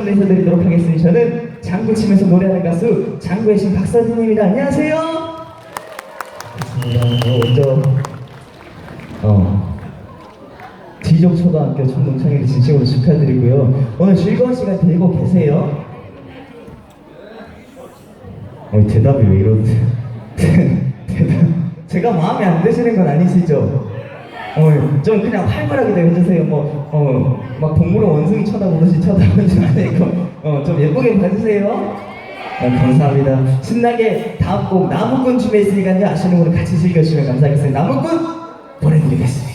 한번 인사드리도록 하겠습니다. 저는 장구 치면서 노래하는 가수 장구의 신 박서진입니다. 안녕하세요. 반갑습니다. 어, 먼저 어, 지족초등학교 청동창회를 진심으로 축하드리고요. 오늘 즐거운 시간 되고 계세요? 어, 대답이 왜 이러지? 대답, 제가 마음에 안 드시는 건 아니시죠? 어, 좀 그냥 활발하게 좀 해주세요. 뭐, 어, 막 동물원 원숭이 쳐다보듯이 쳐다보지 말고, 어, 좀 예쁘게 봐주세요. 어, 감사합니다. 신나게 다음 곡 나무꾼 춤에 있으니까요. 아시는 분은 같이 즐겨주시면 감사하겠습니다. 나무꾼 보내드리겠습니다.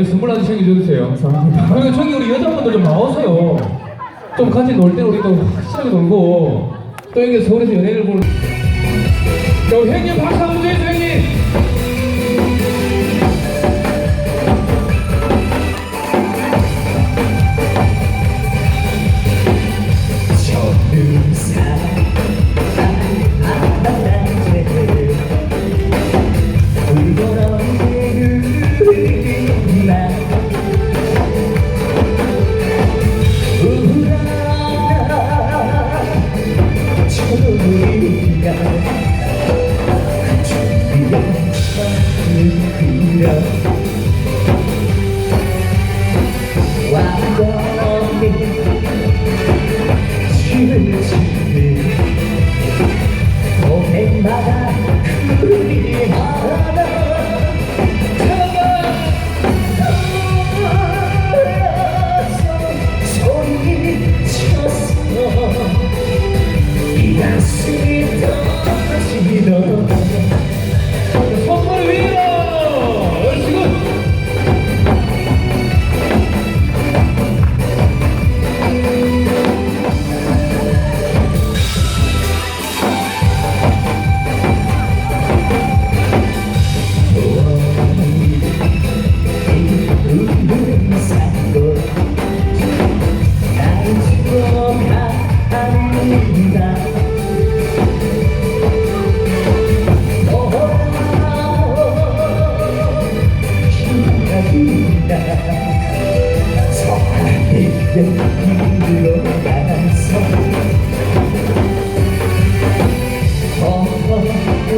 이 선물 하나 챙겨주세요. 감사합니다. 그리고 저기 우리 여자분들 좀 나오세요. 좀 같이 놀 때 우리 또 확실하게 놀고 또 여기 서울에서 연예를 보는. 자, 우리 형님 박수 한번 주세요, 초리가 준비한 그려 완전히 지르지르 고백 vida.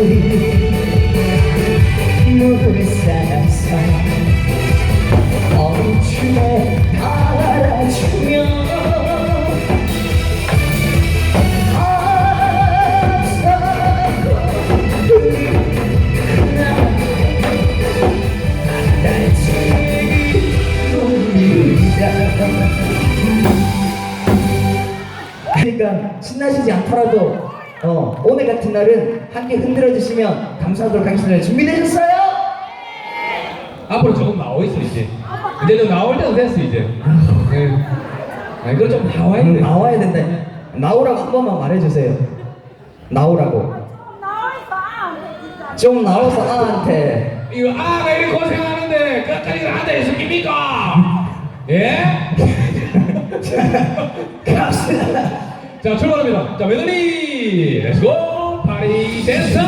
날 그러니까 신나시지 않더라도 어, 오늘 같은 날은 함께 흔들어 주시면 감사하도록 하겠습니다. 준비되셨어요? 앞으로 조금 나와 있어 이제. 이제 좀 나올 때도 됐어 이제. 네. 아 이거 좀 나와야 음, 돼. 나와야 된다. 나오라고 한 번만 말해주세요. 나오라고. 좀 나와서 나한테. 이거 아가 이렇게 고생하는데 끝까지 앉아 있습니까? 예? 갑시다. 자 출발합니다. 자 메들리 렛츠고 파리 댄스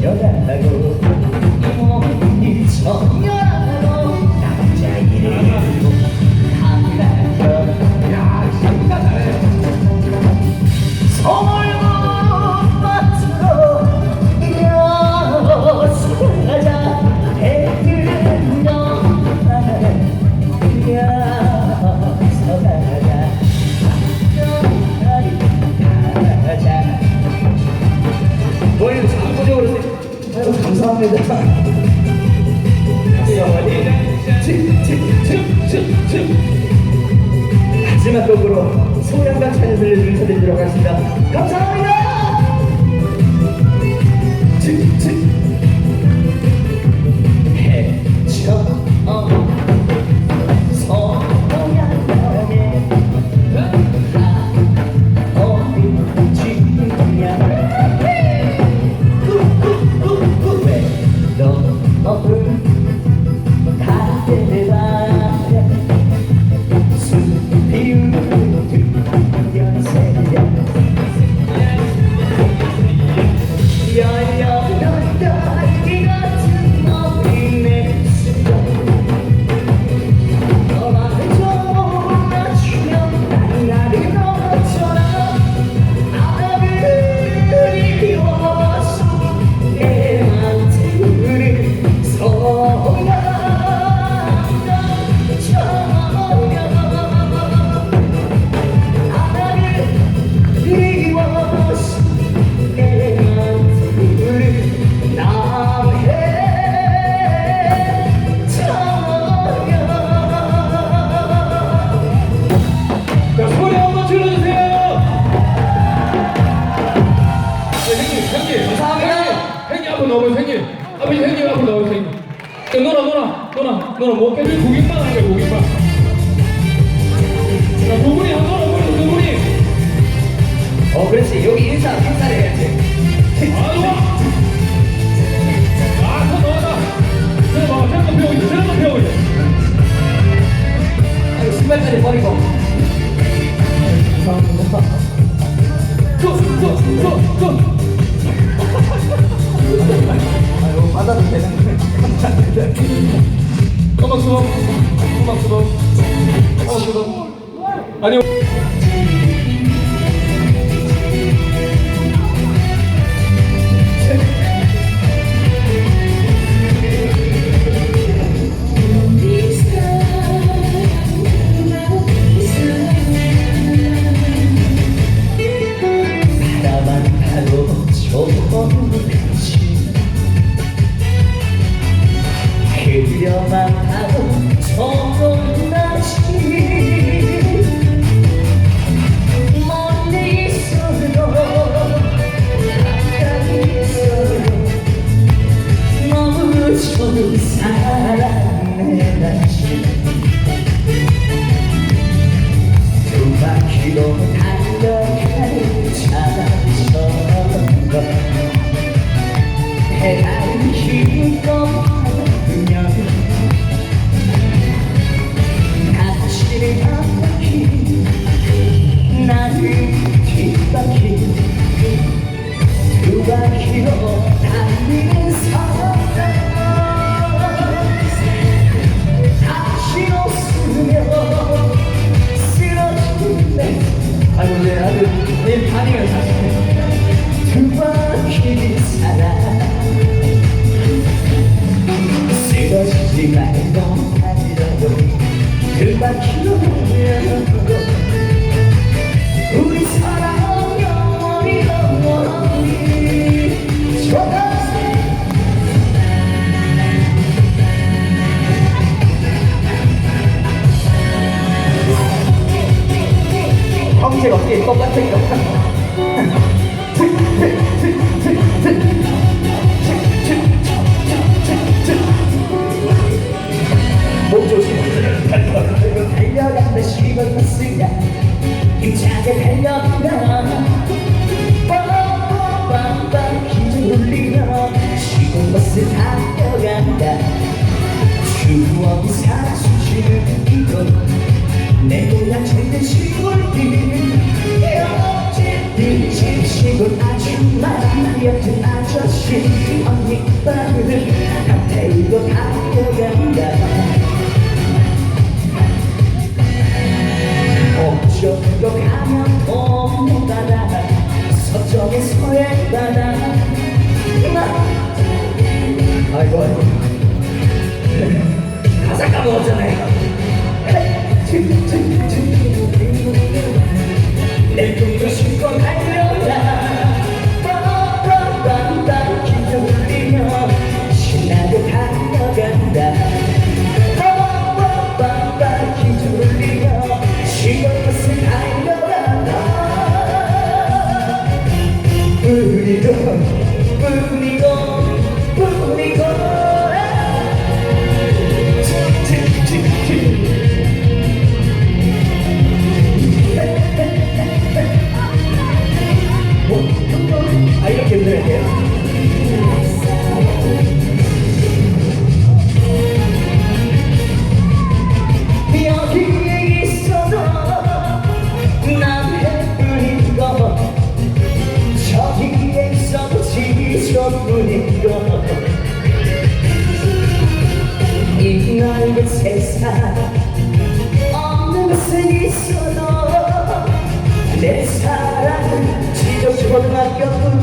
Joseph. 마지막 곡으로 소양강 찬이 들려주는 차들도록 하겠습니다. 감사합니다! 어, 목표는 고객만 하는 거야, 고객만. 자, 두 분이 한 번, 뭐 한번두 분이. 어, 그렇지. 여기 인사, 인사를 해야지. 아, 좋아. 아, 손 넣었다. 손 넣어. 잠깐 배우고 있어. 잠깐 배우고 있어. 아유, 신발까지 버리고. 고, 고, 고, 고. 아유, 받아도 되는데. 감사합니다. 꼬막스러워 꼬막스러워 아니요. 사랑해 난지 두 바퀴로 달려갈 차처럼 해가 힘껏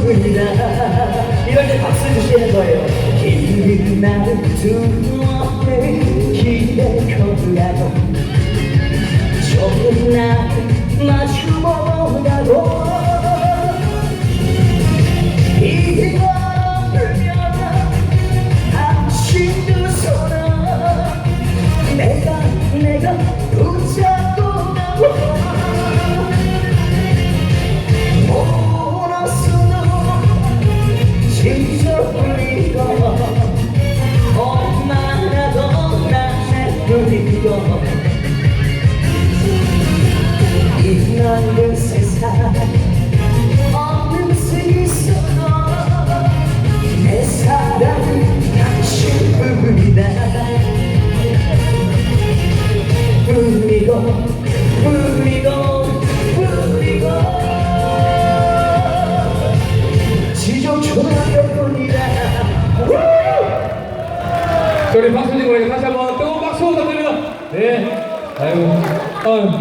초등학교뿐이다 이럴 때 박수 주시는 거예요. 긴 나를 두없네 기대거라고. 좋은 날 마주 넓은 세상 없는 있어도 내 사랑은 당신뿐이다 우리 박수진 군에게 다시 한번 뜨거운 박수 부탁드립니다. 네. 아이고. 어,